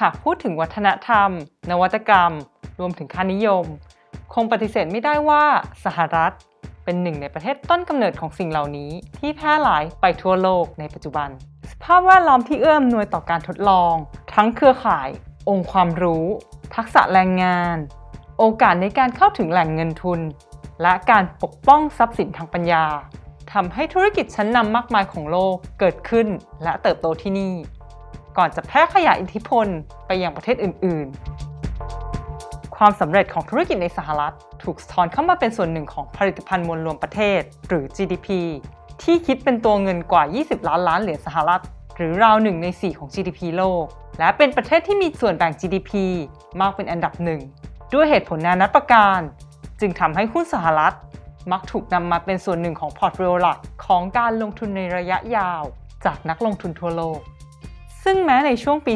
หากพูดถึงวัฒนธรรม นวัตกรรม รวมถึงค่านิยม คงปฏิเสธไม่ได้ว่าสหรัฐ เป็นหนึ่งในประเทศต้นกำเนิดของสิ่งเหล่านี้ ที่แพร่หลายไปทั่วโลกในปัจจุบัน สภาพแวดล้อมที่เอื้ออำนวยต่อการทดลอง ทั้งเครือข่าย องค์ความรู้ ทักษะแรงงาน โอกาสในการเข้าถึงแหล่งเงินทุน และการปกป้องทรัพย์สินทางปัญญาทำให้ธุรกิจชั้นนำมากมายของโลกเกิดขึ้นและเติบโตที่นี่ ก่อนจะแพร่ขยายอิทธิพลไปยังประเทศอื่น ๆ ความสำเร็จของธุรกิจในสหรัฐ ถูกสะท้อนเข้ามาเป็นส่วนหนึ่งของผลิตภัณฑ์มวลรวมประเทศ หรือ GDP ที่คิดเป็นตัวเงินกว่า 20 ล้านล้านเหรียญสหรัฐ หรือราวหนึ่งใน 4 ของ GDP โลก และเป็นประเทศที่มีส่วนแบ่ง GDP มากเป็นอันดับหนึ่ง ด้วยเหตุผลนานับประการ จึงทำให้หุ้นสหรัฐ มักถูกนำมาเป็นส่วนหนึ่งของพอร์ตโฟลิโอหลักของการลงทุนในระยะยาว จากนักลงทุนทั่วโลก ซึ่งแม้ในช่วงปี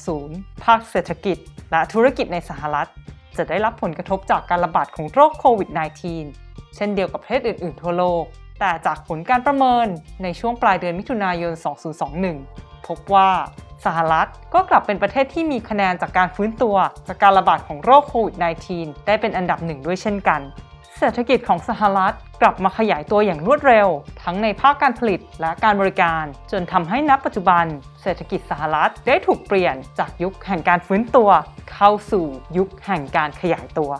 2020 ภาคเศรษฐกิจและธุรกิจในสหรัฐ จะได้รับผลกระทบจากการระบาดของโรคโควิด -19 เช่นเดียวกับประเทศอื่น ๆ ทั่วโลก แต่จากผลการประเมินในช่วงปลายเดือนมิถุนายน 2021 พบว่าสหรัฐก็กลับเป็นประเทศที่มีคะแนนจากการฟื้นตัว จากการระบาดของโรคโควิด -19 ได้เป็นอันดับหนึ่งด้วยเช่นกัน เศรษฐกิจของสหรัฐกลับมาขยายตัวอย่างรวดเร็ว ทั้งในภาคการผลิตและการบริการ จนทำให้นับปัจจุบัน เศรษฐกิจสหรัฐได้ถูกเปลี่ยนจากยุคแห่งการฟื้นตัว เข้าสู่ยุคแห่งการขยายตัว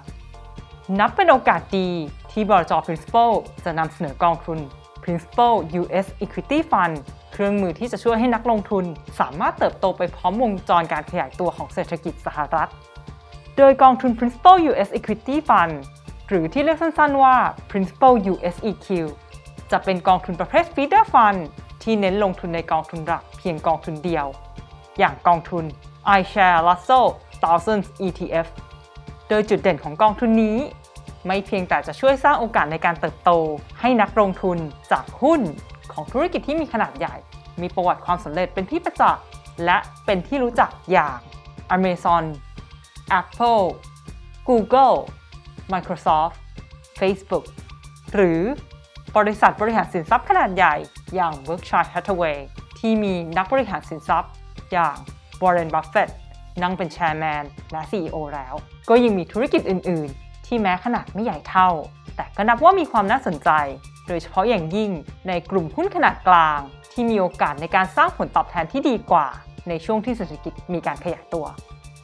นับเป็นโอกาสดีที่บรจ Principal จะนำเสนอกองทุน Principal US Equity Fund เครื่องมือที่จะช่วยให้นักลงทุน สามารถเติบโตไปพร้อมวงจรการขยายตัวของเศรษฐกิจสหรัฐ โดยกองทุน Principal US Equity Fund หรือที่เรียกสั้นๆว่า Principal USEQ จะเป็นกองทุนประเภท Feeder Fund ที่เน้นลงทุนในกองทุนหลักเพียงกองทุนเดียว อย่างกองทุน iShare Russell Thousands ETF โดยจุดเด่นของกองทุนนี้ ไม่เพียงแต่จะช่วยสร้างโอกาสในการเติบโต ให้นักลงทุนจากหุ้นของธุรกิจที่มีขนาดใหญ่ มีประวัติความสำเร็จเป็นที่ประจักษ์และเป็นที่รู้จักอย่าง Amazon Apple Google Microsoft Facebook หรือบริษัทบริหารสินทรัพย์ขนาดใหญ่อย่าง Berkshire Hathaway ที่มีนักบริหารสินทรัพย์อย่าง Warren Buffett นั่งเป็นแชร์แมนและ CEO แล้ว ก็ยังมีธุรกิจอื่น ๆ ที่แม้ขนาดไม่ใหญ่เท่า แต่ก็นับว่ามีความน่าสนใจ โดยเฉพาะอย่างยิ่งในกลุ่มหุ้นขนาดกลาง ที่มีโอกาสในการสร้างผลตอบแทนที่ดีกว่า ในช่วงที่เศรษฐกิจมีการขยายตัว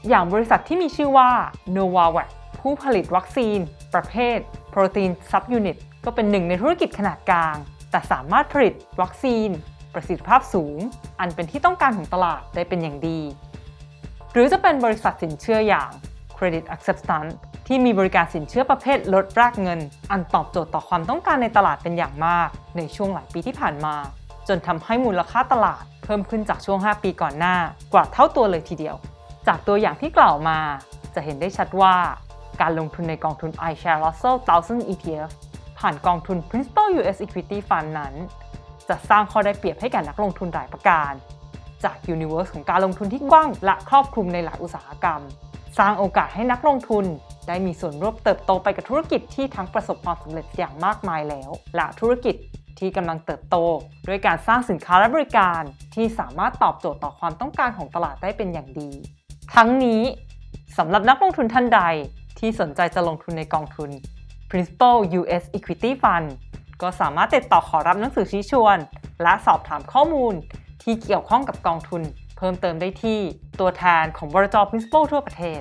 อย่างบริษัทที่มีชื่อว่า Novavax ผู้ผลิตวัคซีน ประเภทโปรตีนซับยูนิตก็เป็นหนึ่งในธุรกิจขนาดกลาง แต่สามารถผลิตวัคซีน ประสิทธิภาพสูง อันเป็นที่ต้องการของตลาดได้เป็นอย่างดี หรือจะเป็นบริษัทสินเชื่ออย่าง Credit Acceptance ที่มีบริการสินเชื่อประเภทลดแรกเงิน อันตอบโจทย์ต่อความต้องการในตลาดเป็นอย่างมาก ในช่วงหลายปีที่ผ่านมา จนทำให้มูลค่าตลาดเพิ่มขึ้นจากช่วง 5 ปีก่อนหน้ากว่าเท่าตัวเลยทีเดียว จากตัวอย่างที่กล่าวมา จะเห็นได้ชัดว่า การลงทุนในกองทุน iShares Russell 1000 ETF ผ่านกองทุน Principal US Equity Fund นั้น จะสร้างข้อได้เปรียบให้แก่นักลงทุนหลายประการ จากยูนิเวอร์สของการลงทุนที่กว้างและครอบคลุมในหลายอุตสาหกรรม สร้างโอกาสให้นักลงทุนได้มีส่วนร่วมเติบโตไปกับธุรกิจที่ทั้งประสบความสำเร็จอย่างมากมายแล้ว และธุรกิจที่กำลังเติบโต ด้วยการสร้างสินค้าและบริการที่สามารถตอบโจทย์ต่อความต้องการของตลาดได้เป็นอย่างดี ทั้งนี้สำหรับนักลงทุนท่านใด ที่สนใจจะลงทุนในกองทุน Principal US Equity Fund ก็สามารถติดต่อขอรับหนังสือชี้ชวน และสอบถามข้อมูล ที่เกี่ยวข้องกับกองทุน เพิ่มเติมได้ที่ตัวแทนของบริจ Principal ทั่วประเทศ